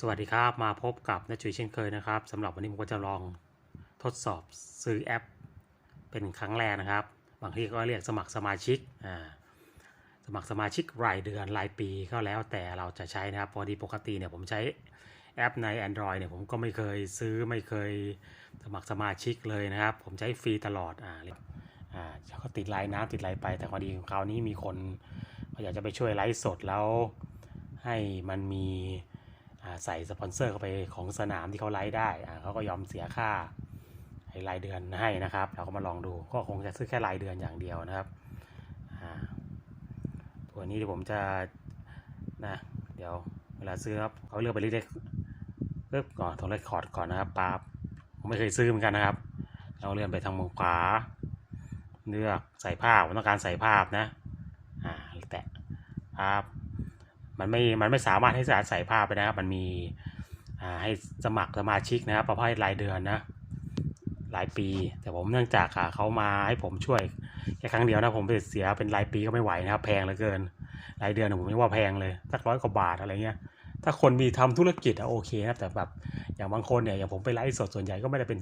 สวัสดีครับ มาพบกับนาจุยเช่นเคยนะครับสำหรับวันนี้ผมก็จะลองทดสอบซื้อแอป เป็นครั้งแรกนะครับ บางทีก็เรียกสมัครสมาชิกอ่าสมัครสมาชิกรายเดือนรายปีก็แล้วแต่เราจะใช้นะครับพอดีปกติเนี่ยผมใช้แอปใน Android เนี่ยผมก็ไม่เคยซื้อไม่เคยสมัครสมาชิกเลยนะครับ ผมใช้ฟรีตลอดอ่าอ่าเขาติดไลน์น้ำติดไลน์ไป แต่พอดีคราวนี้มีคนเขาอยากจะไปช่วยไลฟ์สดแล้วให้มันมี ใส่สปอนเซอร์เข้าไปของสนามที่เขาไลฟ์ได้เขาก็ยอมเสียค่าให้รายเดือนให้นะครับ เราก็มาลองดูก็คงจะซื้อแค่รายเดือนอย่างเดียวนะครับตัวนี้ที่ผมจะนะเดี๋ยวเวลาซื้อครับเขาเลือกไปเรื่อยๆเลือกก่อนตรงเลคคอร์ดก่อนนะครับปั๊บผมไม่เคยซื้อเหมือนกันนะครับ เราเลื่อนไปทางมุมขวาเลือกใส่ภาพผมต้องการใส่ภาพนะอ่าแตะภาพ มันไม่มันไม่สามารถให้สารใส่ภาพไปนะครับ มันมีอ่าให้สมัครสมาชิกนะครับประเภทรายเดือนนะรายปี แต่ผมเนื่องจากอ่าเขามาให้ผมช่วยแค่ครั้งเดียวนะผมไปเสียเป็นรายปีก็ไม่ไหวนะครับ แพงเหลือเกิน รายเดือนผมไม่ว่าแพงเลยสักร้อยกว่าบาทอะไรเงี้ยถ้าคนมีทำธุรกิจอะโอเคนะแต่แบบอย่างบางคนเนี่ยอย่างผมไปไลฟ์สดส่วนใหญ่ก็ไม่ได้เป็น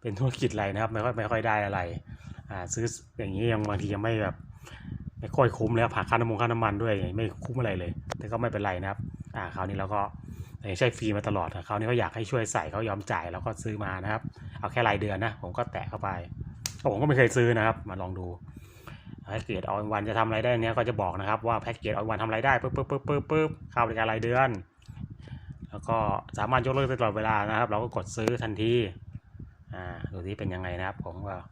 เป็นธุรกิจอะไรนะครับ ไม่ค่อยไม่ค่อยได้อะไรอ่าซื้ออย่างนี้ยังบางทียังไม่แบบ ไม่ค่อยคุ้มแล้วผ่าค่าน้ำมันค่าน้ำมันด้วยไม่คุ้มอะไรเลย แต่ก็ไม่เป็นไรนะครับ อ่าคราวนี้เราก็ใช้ฟรีมาตลอดคราวนี้เขาอยากให้ช่วยใส่เขายอมจ่ายเราก็ซื้อมานะครับ เอาแค่รายเดือนนะ ผมก็แตะเข้าไปผมก็ไม่เคยซื้อนะครับ มาลองดูแพ็กเกจออนวันจะทำอะไรได้เนี้ยก็จะบอกนะครับว่าแพ็กเกจออนวันทำอะไรได้ปุ๊บปุ๊บปุ๊บปุ๊บปุ๊บเข้าบริการรายเดือน แล้วก็สามารถยกเลิกได้ตลอดเวลานะครับ เราก็กดซื้อทันทีอ่าดูที่เป็นยังไงนะครับผมก็อ่า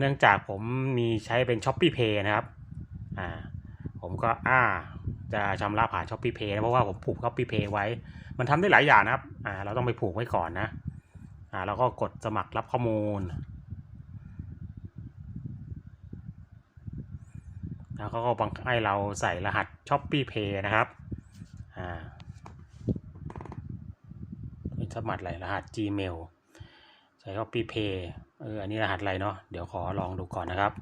เนื่องจากผมมีใช้เป็น s h อ p e e Pay นะครับอ่าผมก็อ่าจะชำระผ่าน s h อ p e e Pay นะเพราะว่าผมผูก s h อ p e e Pay ไว้ มันทำได้หลายอย่างนะครับอ่าเราต้องไปผูกไว้ก่อนนะอ่าแล้วก็กดสมัครรับข้อมูลแล้วเขาก็บังคับให้เราใส่รหัส s h อ p e e Pay นะครับอ่าสมัครอะไรรหัส Gmail ส่ s h อ p e e Pay เออ อันนี้รหัสอะไรเนาะ เดี๋ยวขอลองดูก่อนนะครับ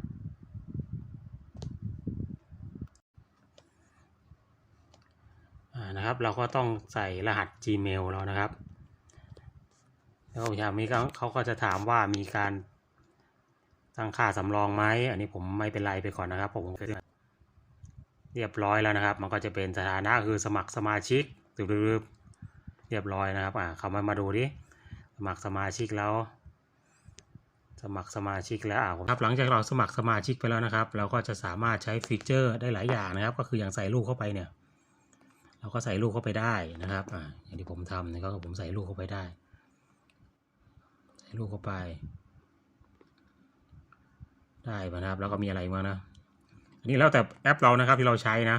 อ่านะครับ เราก็ต้องใส่รหัส Gmail เรานะครับ แล้วอย่างนี้เขาก็จะถามว่ามีการตั้งค่าสำรองไหม อันนี้ผมไม่เป็นไรไปก่อนนะครับ ผมเรียบร้อยแล้วนะครับ มันก็จะเป็นสถานะคือสมัครสมาชิกรึบเรียบร้อยนะครับ อ่าเขามามาดูดิ สมัครสมาชิกแล้ว สมัครสมาชิกแล้วอ่าครับหลังจากเราสมัครสมาชิกไปแล้วนะครับ เราก็จะสามารถใช้ฟีเจอร์ได้หลายอย่างนะครับ ก็คืออย่างใส่รูปเข้าไปเนี่ย เราก็ใส่รูปเข้าไปได้นะครับอ่าอย่างที่ผมทำเนี่ยก็ผมใส่รูปเข้าไปได้ ใส่รูปเข้าไป ได้นะครับ แล้วก็มีอะไรบ้างนะอันนี้แล้วแต่แอปเรานะครับที่เราใช้นะ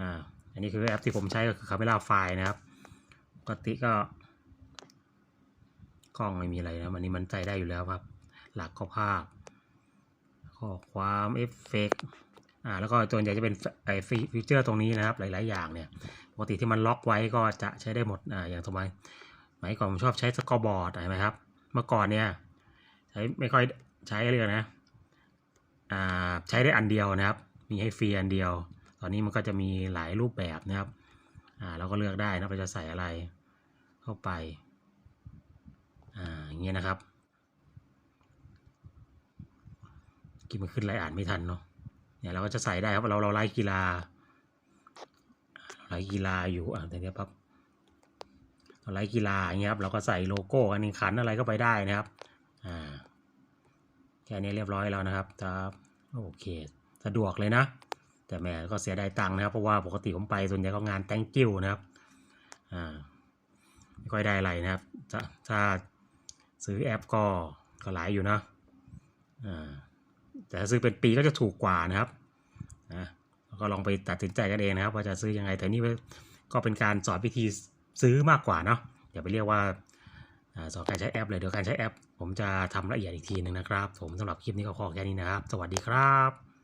อ่าอันนี้คือแอปที่ผมใช้ก็คือ Camera File นะครับปกติก็ กล้องไม่มีอะไรนะวันนี้มันใส่ได้อยู่แล้วครับ หลักก็ภาพข้อความเอฟเฟกอ่าแล้วก็ตัวใหญ่จะเป็นไอฟีเจอร์ตรงนี้นะครับหลาย ๆ อย่างเนี่ยปกติที่มันล็อกไว้ก็จะใช้ได้หมดอ่าอย่างสมัยสมัยก่อนผมชอบใช้สกอร์บอร์ดเห็นไหมครับ เมื่อก่อนเนี่ยใช้ไม่ค่อยใช้เลยนะอ่าใช้ได้อันเดียวนะครับ มีให้ฟรีอันเดียว ตอนนี้มันก็จะมีหลายรูปแบบนะครับอ่าเราก็เลือกได้นะเราจะใส่อะไรเข้าไป อ่าอย่างเงี้ยนะครับกินมันขึ้นไลอ่านไม่ทันเนาะเนี่ยเราก็จะใส่ได้ครับเราเราไลฟ์กีฬาไลฟ์กีฬาอยู่อ่าแต่เนี้ยปั๊บเราไลฟ์กีฬาอย่างเงี้ยครับเราก็ใส่โลโก้การแข่งขันอะไรก็ไปได้นะครับอ่าแค่นี้เรียบร้อยแล้วนะครับครับโอเค สะดวกเลยนะ แต่แม่ก็เสียดายตังค์นะครับ เพราะว่าปกติผมไปส่วนใหญ่ก็งาน thank you นะครับอ่าไม่ค่อยได้อะไรนะครับถ้า ซื้อแอปก็ก็หลายอยู่นะอ่าแต่ถ้าซื้อเป็นปีก็จะถูกกว่านะครับนะก็ลองไปตัดสินใจกันเองนะครับ ว่าจะซื้อยังไง แต่นี่ก็เป็นการสอนวิธีซื้อมากกว่าเนาะอย่าไปเรียกว่าสอนการใช้แอปเลยเดี๋ยวการใช้แอป ผมจะทำละเอียดอีกทีหนึ่งนะครับ ผมสำหรับคลิปนี้ก็ขอแค่นี้นะครับ สวัสดีครับ